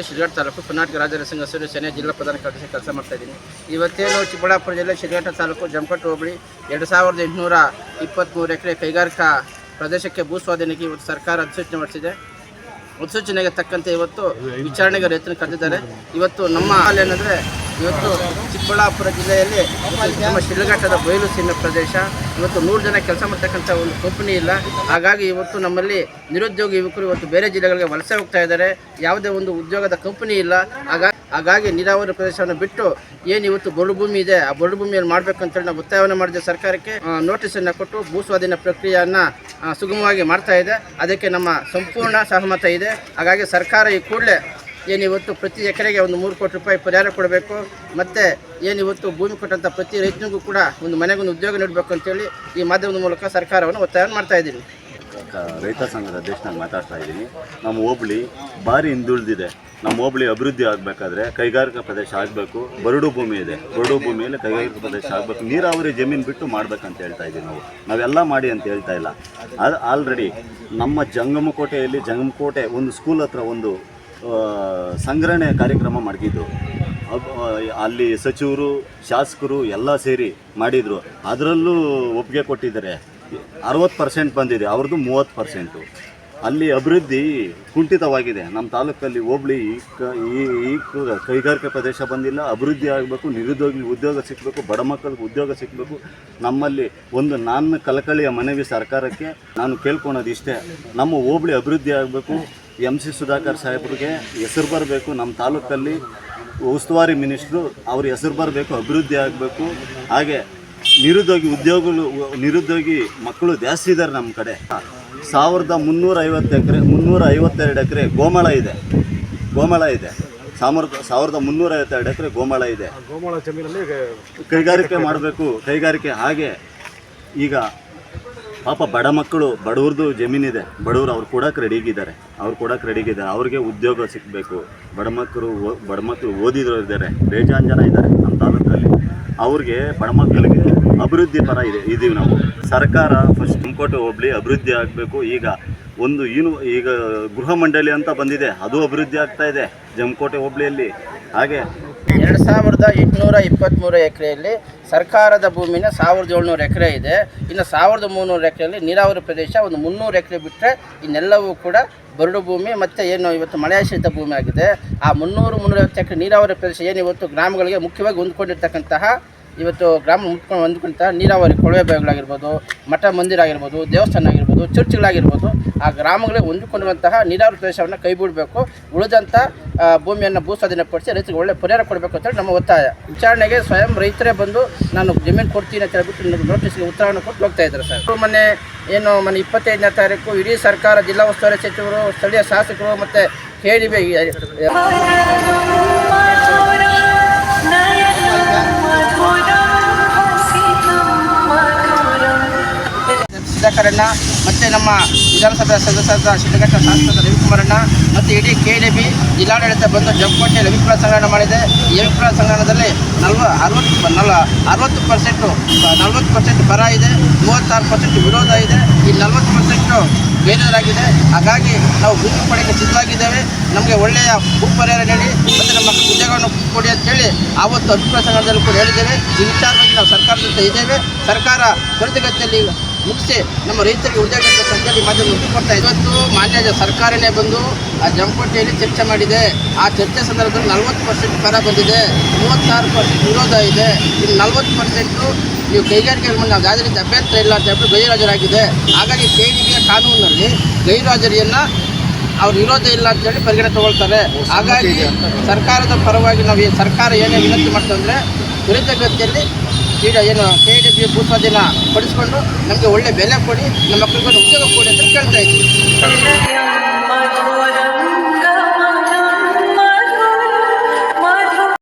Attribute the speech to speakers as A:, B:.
A: ಜಿಲ್ಲೆ ಶಿರಘಟ್ಟ ತಾಲೂಕು ಕರ್ನಾಟಕ ರಾಜ್ಯ ರಸಂಗ ಸೇನೆ ಜಿಲ್ಲಾ ಪ್ರಧಾನ ಕಾರ್ಯದರ್ಶಿ ಕೆಲಸ ಮಾಡ್ತಾ ಇದ್ದೀನಿ. ಇವತ್ತೇನು ಚಿಕ್ಕಬಳ್ಳಾಪುರ ಜಿಲ್ಲೆ ಶಿಡ್ಘಾಟ ತಾಲೂಕು ಜಮಕಟ್ಟು ಹೋಬಳಿ ಎರಡು ಸಾವಿರದ ಎಂಟುನೂರ ಇಪ್ಪತ್ತ್ಮೂರು ಎಕರೆ ಕೈಗಾರಿಕಾ ಪ್ರದೇಶಕ್ಕೆ ಭೂ ಸ್ವಾಧೀನಕ್ಕೆ ಇವತ್ತು ಸರ್ಕಾರ ಅಧಿಸೂಚನೆ ಮಾಡಿಸಿದೆ ಅಧಿಸೂಚನೆಗೆ ತಕ್ಕಂತೆ ಇವತ್ತು ವಿಚಾರಣೆಗೆ ರೈತನ ಕರೆದಿದ್ದಾರೆ. ಇವತ್ತು ನಮ್ಮ ಏನಂದರೆ, ಇವತ್ತು ಚಿಕ್ಕಬಳ್ಳಾಪುರ ಜಿಲ್ಲೆಯಲ್ಲಿ ನಮ್ಮ ಶಿಡ್ಲಘಟ್ಟದ ಬಯಲು ಸೀಮೆ ಪ್ರದೇಶ. ಇವತ್ತು ನೂರು ಜನ ಕೆಲಸ ಮಾಡ್ತಕ್ಕಂಥ ಒಂದು ಕಂಪನಿ ಇಲ್ಲ. ಹಾಗಾಗಿ ಇವತ್ತು ನಮ್ಮಲ್ಲಿ ನಿರುದ್ಯೋಗಿ ಯುವಕರು ಇವತ್ತು ಬೇರೆ ಜಿಲ್ಲೆಗಳಿಗೆ ವಲಸೆ ಹೋಗ್ತಾ ಇದ್ದಾರೆ. ಯಾವುದೇ ಒಂದು ಉದ್ಯೋಗದ ಕಂಪನಿ ಇಲ್ಲ. ಹಾಗಾಗಿ ಹಾಗಾಗಿ ನೀರಾವರಿ ಪ್ರದೇಶವನ್ನು ಬಿಟ್ಟು ಏನು ಇವತ್ತು ಬರಡು ಭೂಮಿ ಇದೆ, ಆ ಬರಡು ಭೂಮಿಯಲ್ಲಿ ಮಾಡಬೇಕಂತೇಳಿ ನಾವು ಒತ್ತಾಯವನ್ನು ಮಾಡಿದ್ದೆ ಸರ್ಕಾರಕ್ಕೆ. ನೋಟಿಸನ್ನು ಕೊಟ್ಟು ಭೂ ಸ್ವಾಧೀನ ಪ್ರಕ್ರಿಯೆಯನ್ನು ಸುಗಮವಾಗಿ ಮಾಡ್ತಾ ಇದೆ. ಅದಕ್ಕೆ ನಮ್ಮ ಸಂಪೂರ್ಣ ಸಹಮತ ಇದೆ. ಹಾಗಾಗಿ ಸರ್ಕಾರ ಈ ಕೂಡಲೇ ಏನು ಇವತ್ತು ಪ್ರತಿ ಎಕರೆಗೆ ಒಂದು ಮೂರು ಕೋಟಿ ರೂಪಾಯಿ ಪರಿಹಾರ ಕೊಡಬೇಕು, ಮತ್ತು ಏನು ಇವತ್ತು ಭೂಮಿ ಕೊಟ್ಟಂಥ ಪ್ರತಿ ರೈತನಿಗೂ ಕೂಡ ಒಂದು ಮನೆಗೊಂದು ಉದ್ಯೋಗ ನೀಡಬೇಕು ಅಂತೇಳಿ ಈ ಮಾಧ್ಯಮದ ಮೂಲಕ ಸರ್ಕಾರವನ್ನು ಒತ್ತಾಯ ಮಾಡ್ತಾ ಇದ್ದೀನಿ
B: ರೈತ ಸಂಘದ ಅಧ್ಯಕ್ಷನಾಗಿ ಮಾತಾಡ್ತಾ ಇದ್ದೀನಿ. ನಮ್ಮ ಹೋಬಳಿ ಭಾರಿ ಹಿಂದುಳಿದಿದೆ. ನಮ್ಮ ಹೋಬಳಿ ಅಭಿವೃದ್ಧಿ ಆಗಬೇಕಾದ್ರೆ ಕೈಗಾರಿಕಾ ಪ್ರದೇಶ ಆಗಬೇಕು. ಬರಡು ಭೂಮಿ ಇದೆ. ಬರಡು ಭೂಮಿಯಲ್ಲಿ ಕೈಗಾರಿಕಾ ಪ್ರದೇಶ ಆಗಬೇಕು. ನೀರಾವರಿ ಜಮೀನು ಬಿಟ್ಟು ಮಾಡಬೇಕಂತ ಹೇಳ್ತಾ ಇದ್ದೀವಿ ನಾವು. ನಾವೆಲ್ಲ ಮಾಡಿ ಅಂತ ಹೇಳ್ತಾ ಇಲ್ಲ. ಅದು ಆಲ್ರೆಡಿ ನಮ್ಮ ಜಂಗಮಕೋಟೆಯಲ್ಲಿ ಜಂಗಮಕೋಟೆ ಒಂದು ಸ್ಕೂಲ್ ಹತ್ರ ಒಂದು ಸಂಗ್ರಹಣೆ ಕಾರ್ಯಕ್ರಮ ಮಾಡಿದ್ದು ಅಲ್ಲಿ ಸಚಿವರು, ಶಾಸಕರು ಎಲ್ಲ ಸೇರಿ ಮಾಡಿದರು. ಅದರಲ್ಲೂ ಒಪ್ಪಿಗೆ ಕೊಟ್ಟಿದ್ದಾರೆ. ಅರವತ್ತು ಪರ್ಸೆಂಟ್ ಬಂದಿದೆ, ಅವ್ರದ್ದು ಮೂವತ್ತು ಪರ್ಸೆಂಟು ಅಲ್ಲಿ ಅಭಿವೃದ್ಧಿ ಕುಂಠಿತವಾಗಿದೆ. ನಮ್ಮ ತಾಲೂಕಲ್ಲಿ ಹೋಬಳಿ, ಈ ಈ ಕೈಗಾರಿಕಾ ಪ್ರದೇಶ ಬಂದಿಲ್ಲ, ಅಭಿವೃದ್ಧಿ ಆಗಬೇಕು, ನಿರುದ್ಯೋಗಿ ಉದ್ಯೋಗ ಸಿಕ್ಕಬೇಕು ಬಡ ಮಕ್ಕಳಿಗೆ ಉದ್ಯೋಗ ಸಿಕ್ಕಬೇಕು ನಮ್ಮಲ್ಲಿ ಒಂದು ನಾನು ಕಲಕಳಿಯ ಮನವಿ ಸರ್ಕಾರಕ್ಕೆ ನಾನು ಕೇಳ್ಕೊಳೋದು ಇಷ್ಟೇ ನಮ್ಮ ಹೋಬಳಿ ಅಭಿವೃದ್ಧಿ ಆಗಬೇಕು ಎಂ ಸಿ ಸುಧಾಕರ್ ಸಾಹೇಬ್ರಿಗೆ ಹೆಸರು ಬರಬೇಕು. ನಮ್ಮ ತಾಲೂಕಲ್ಲಿ ಉಸ್ತುವಾರಿ ಮಿನಿಸ್ಟ್ರು ಅವ್ರ ಹೆಸರು ಬರಬೇಕು ಅಭಿವೃದ್ಧಿ ಆಗಬೇಕು. ಹಾಗೆ ನಿರುದ್ಯೋಗಿ ಉದ್ಯೋಗಗಳು ನಿರುದ್ಯೋಗಿ ಮಕ್ಕಳು ಜಾಸ್ತಿ ಇದ್ದಾರೆ ನಮ್ಮ ಕಡೆ. ಸಾವಿರದ ಮುನ್ನೂರ ಐವತ್ತು ಎಕರೆ ಮುನ್ನೂರ ಐವತ್ತೆರಡು ಎಕರೆ ಗೋಮಾಳ ಇದೆ. ಗೋಮಾಳ ಇದೆ. ಸಾವಿರದ ಸಾವಿರದ ಮುನ್ನೂರ ಐವತ್ತೆರಡು ಎಕರೆ ಗೋಮಾಳ ಇದೆ.
C: ಗೋಮಾಳ ಜಮೀನಲ್ಲಿ
B: ಕೈಗಾರಿಕೆ ಮಾಡಬೇಕು ಕೈಗಾರಿಕೆ. ಹಾಗೆ ಈಗ ಪಾಪ ಬಡ ಮಕ್ಕಳು ಬಡವ್ರದ್ದು ಜಮೀನಿದೆ. ಬಡವರು ಅವ್ರು ಕೂಡ ರೆಡಿಗಿದ್ದಾರೆ ಅವ್ರು ಕೂಡ ರೆಡಿಗಿದ್ದಾರೆ ಅವ್ರಿಗೆ ಉದ್ಯೋಗ ಸಿಗಬೇಕು. ಬಡ ಮಕ್ಕಳು ಬಡ ಮಕ್ಕಳು ಓದಿದ್ರು ಇದ್ದಾರೆ. ಬೇಜಾನ್ ಜನ ಇದ್ದಾರೆ ನಮ್ಮ ತಾಲೂಕಲ್ಲಿ. ಅವ್ರಿಗೆ ಬಡ ಮಕ್ಕಳಿಗೆ ಅಭಿವೃದ್ಧಿ ಪರ ಇದೆ ಇದ್ದೀವಿ ನಾವು. ಸರ್ಕಾರ ಫಸ್ಟ್ ತುಮಕೋಟೆ ಹೋಬಳಿ ಅಭಿವೃದ್ಧಿ ಆಗಬೇಕು. ಈಗ ಒಂದು ಏನು ಈಗ ಗೃಹ ಮಂಡಳಿ ಅಂತ ಬಂದಿದೆ. ಅದು ಅಭಿವೃದ್ಧಿ ಆಗ್ತಾ ಇದೆ. ಜಮಕೋಟೆ ಹೋಬಳಿಯಲ್ಲಿ ಹಾಗೆ
A: ಎರಡು ಸಾವಿರದ ಎಂಟುನೂರ ಇಪ್ಪತ್ತ್ಮೂರು ಎಕರೆಯಲ್ಲಿ ಸರ್ಕಾರದ ಭೂಮಿನ ಸಾವಿರದ ಏಳ್ನೂರು ಎಕರೆ ಇದೆ. ಇನ್ನು ಸಾವಿರದ ಮುನ್ನೂರು ಎಕರೆಯಲ್ಲಿ ನೀರಾವರಿ ಪ್ರದೇಶ ಒಂದು ಮುನ್ನೂರು ಎಕರೆ ಬಿಟ್ಟರೆ ಇನ್ನೆಲ್ಲವೂ ಕೂಡ ಬರಡು ಭೂಮಿ ಮತ್ತು ಏನು ಇವತ್ತು ಮಳೆಯಾಶ್ರಿತ ಭೂಮಿ ಆಗಿದೆ. ಆ ಮುನ್ನೂರು ಮುನ್ನೂರೈವತ್ತು ಎಕರೆ ನೀರಾವರಿ ಪ್ರದೇಶ ಏನು ಗ್ರಾಮಗಳಿಗೆ ಮುಖ್ಯವಾಗಿ ಹೊಂದ್ಕೊಂಡಿರ್ತಕ್ಕಂತಹ ಇವತ್ತು ಗ್ರಾಮ ಮುಟ್ಕೊಂಡು ಹೊಂದ್ಕೊಂತ ನೀರಾವರಿ ಕೊಳವೆ ಬಾವಿಗಳಾಗಿರ್ಬೋದು, ಮಠ ಮಂದಿರ ಆಗಿರ್ಬೋದು, ದೇವಸ್ಥಾನ ಆಗಿರ್ಬೋದು, ಚರ್ಚ್ಗಳಾಗಿರ್ಬೋದು, ಆ ಗ್ರಾಮಗಳಿಗೆ ಹೊಂದಿಕೊಂಡಿರುವಂತಹ ನೀರಾವರಿ ಪ್ರದೇಶವನ್ನು ಕೈಬಿಡಬೇಕು. ಉಳಿದಂಥ ಭೂಮಿಯನ್ನು ಭೂ ಸ್ವಾಧೀನಪಡಿಸಿ ರೈತರಿಗೆ ಒಳ್ಳೆ ಪರಿಹಾರ ಕೊಡಬೇಕು ಅಂತೇಳಿ ನಮ್ಮ ಒತ್ತಾಯ. ವಿಚಾರಣೆಗೆ ಸ್ವಯಂ ರೈತರೇ ಬಂದು ನಾನು ಜಮೀನು ಕೊಡ್ತೀನಿ ಅಂತ ಹೇಳ್ಬಿಟ್ಟು ನೋಟಿಸ್ಗೆ ಉತ್ತರವನ್ನು ಕೊಟ್ಟು ಹೋಗ್ತಾ ಇದ್ದಾರೆ ಸರ್. ಮೊನ್ನೆ ಏನು ಮೊನ್ನೆ ಇಪ್ಪತ್ತೈದನೇ ತಾರೀಕು ಇಡೀ ಸರ್ಕಾರ ಜಿಲ್ಲಾ ಉಸ್ತುವಾರಿ ಸಚಿವರು, ಸ್ಥಳೀಯ ಶಾಸಕರು ಮತ್ತು ಕೆ ಸುಧಾಕರಣ್ಣ ಮತ್ತು ನಮ್ಮ ವಿಧಾನಸಭೆ ಸದಸ್ಯರಾದ ಶಿಡ್ಲಘಟ್ಟ ಶಾಸಕರಾದ ರವಿಕುಮಾರಣ್ಣ, ಮತ್ತು ಇಡೀ ಕೆ ಡಿ ಬಿ ಜಿಲ್ಲಾಡಳಿತ ಬಂದು ಜಂಕೋಟೆ ಅಭಿಪ್ರಾಯ ಸಂಗ್ರಹಣ ಮಾಡಿದೆ. ಈ ಅಭಿಪ್ರಾಯ ಸಂಗ್ರಹಣದಲ್ಲಿ ನಲ್ವ, ಅರವತ್ತು ನಲ, ಅರವತ್ತು ಪರ್ಸೆಂಟು, ನಲ್ವತ್ತು ಪರ್ಸೆಂಟ್ ಬರ ಇದೆ, ಮೂವತ್ತಾರು ಪರ್ಸೆಂಟ್ ವಿರೋಧ ಇದೆ, ಈ ನಲ್ವತ್ತು ಪರ್ಸೆಂಟು ಬೇರೆಯವರಾಗಿದೆ. ಹಾಗಾಗಿ ನಾವು ಭೂಮಿ ಪಡೆಗೆ ಸಿದ್ಧವಾಗಿದ್ದೇವೆ. ನಮಗೆ ಒಳ್ಳೆಯ ಪರಿಹಾರ ನೀಡಿ, ಮತ್ತು ನಮ್ಮ ಉದ್ಯೋಗವನ್ನು ಕೊಡಿ ಅಂತೇಳಿ ಆವತ್ತು ಅಭಿಪ್ರಾಯ ಸಂಘದಲ್ಲಿ ಕೂಡ ಹೇಳಿದ್ದೇವೆ. ಈ ವಿಚಾರವಾಗಿ ನಾವು ಸರ್ಕಾರದ ಜೊತೆ ಇದ್ದೇವೆ. ಸರ್ಕಾರ ತ್ವರಿತಗತಿಯಲ್ಲಿ ಮುಗಿಸಿ ನಮ್ಮ ರೈತರಿಗೆ ಉದ್ಯೋಗ ಅಂತೇಳಿ ಮಾಧ್ಯಮ ಕೊಡ್ತಾ ಇವತ್ತು ಮಾನ್ಯ ಸರ್ಕಾರನೇ ಬಂದು ಆ ಜಂಪಟ್ಟಿಯಲ್ಲಿ ಚರ್ಚೆ ಮಾಡಿದೆ. ಆ ಚರ್ಚೆ ಸಂದರ್ಭದಲ್ಲಿ ನಲ್ವತ್ತು ಪರ್ಸೆಂಟ್ ಪರ ಬಂದಿದೆ. ಮೂವತ್ತಾರು ಪರ್ಸೆಂಟ್ ವಿರೋಧ ಇದೆ. ಇನ್ನು ನಲ್ವತ್ತು ಪರ್ಸೆಂಟು ನೀವು ಕೈಗಾರಿಕೆಗಳ ಮುಂದೆ ನಾವು ಯಾವುದೇ ರೀತಿ ಅಭ್ಯಂತರ ಇಲ್ಲ ಅಂತ ಹೇಳ್ಬಿಟ್ಟು ಗೈರಾಜರಾಗಿದೆ. ಹಾಗಾಗಿ ಕೇಳಿಗೆ ಕಾನೂನಿನಲ್ಲಿ ಗೈರಾಜರಿಯನ್ನು ಅವ್ರು ವಿರೋಧ ಇಲ್ಲ ಅಂತೇಳಿ ಪರಿಗಣನೆ ತಗೊಳ್ತಾರೆ. ಹಾಗಾಗಿ ಸರ್ಕಾರದ ಪರವಾಗಿ ನಾವು ಸರ್ಕಾರ ಏನೇ ವಿನಂತಿ ಮಾಡ್ತಂದರೆ ಈಗ ಏನು ಕೆ ಡಿ ಬಿ ಭೂಸ್ವಾಧೀನ ಪಡಿಸ್ಕೊಂಡು ನಮಗೆ ಒಳ್ಳೆ ಬೆಲೆ ಕೊಡಿ ನಮ್ಮ ಮಕ್ಕಳಿಗೆ ಉದ್ಯೋಗ ಕೊಡಿ ಅಂತ ಕೇಳ್ತಾ ಇದ್ದೀವಿ